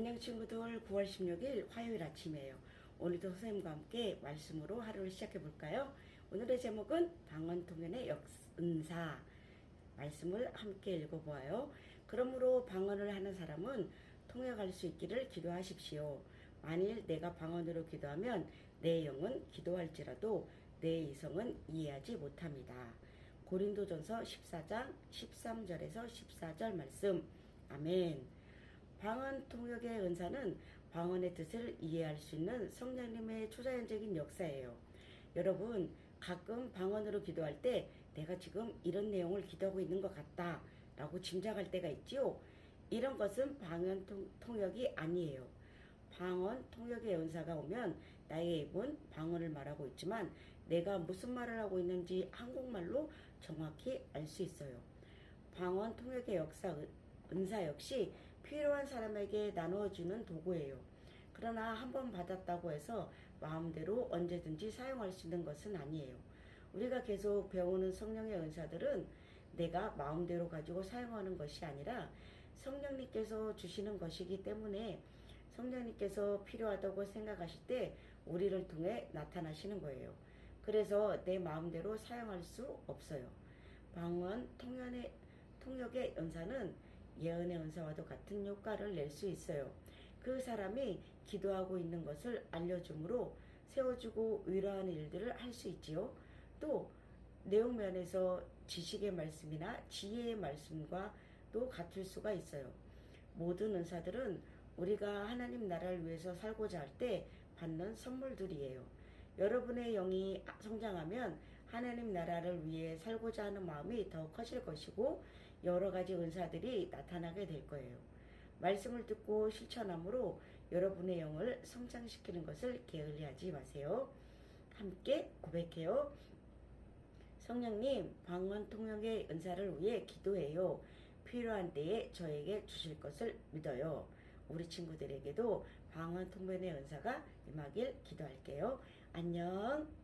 안녕 친구들 9월 16일 화요일 아침이에요. 오늘도 선생님과 함께 말씀으로 하루를 시작해 볼까요? 오늘의 제목은 방언통연의 역은사 말씀을 함께 읽어보아요. 그러므로 방언을 하는 사람은 통역할 수 있기를 기도하십시오. 만일 내가 방언으로 기도하면 내 영은 기도할지라도 내 이성은 이해하지 못합니다. 고린도전서 14장 13절에서 14절 말씀. 아멘. 방언 통역의 은사는 방언의 뜻을 이해할 수 있는 성령님의 초자연적인 역사예요. 여러분, 가끔 방언으로 기도할 때 내가 지금 이런 내용을 기도하고 있는 것 같다 라고 짐작할 때가 있지요. 이런 것은 방언 통, 통역이 아니에요. 방언 통역의 은사가 오면 나의 입은 방언을 말하고 있지만 내가 무슨 말을 하고 있는지 한국말로 정확히 알 수 있어요. 방언 통역의 역사 은사 역시 필요한 사람에게 나누어주는 도구예요. 그러나 한 번 받았다고 해서 마음대로 언제든지 사용할 수 있는 것은 아니에요. 우리가 계속 배우는 성령의 은사들은 내가 마음대로 가지고 사용하는 것이 아니라 성령님께서 주시는 것이기 때문에 성령님께서 필요하다고 생각하실 때 우리를 통해 나타나시는 거예요. 그래서 내 마음대로 사용할 수 없어요. 방언 통연의 통역의 연사는 예언의 은사와도 같은 효과를 낼 수 있어요. 그 사람이 기도하고 있는 것을 알려주므로 세워주고 위로하는 일들을 할 수 있지요. 또 내용 면에서 지식의 말씀이나 지혜의 말씀과도 같을 수가 있어요. 모든 은사들은 우리가 하나님 나라를 위해서 살고자 할 때 받는 선물들이에요. 여러분의 영이 성장하면 하나님 나라를 위해 살고자 하는 마음이 더 커질 것이고 여러 가지 은사들이 나타나게 될 거예요. 말씀을 듣고 실천함으로 여러분의 영을 성장시키는 것을 게을리하지 마세요. 함께 고백해요. 성령님, 방언 통역의 은사를 위해 기도해요. 필요한 때에 저에게 주실 것을 믿어요. 우리 친구들에게도 방언 통변의 은사가 임하길 기도할게요. 안녕.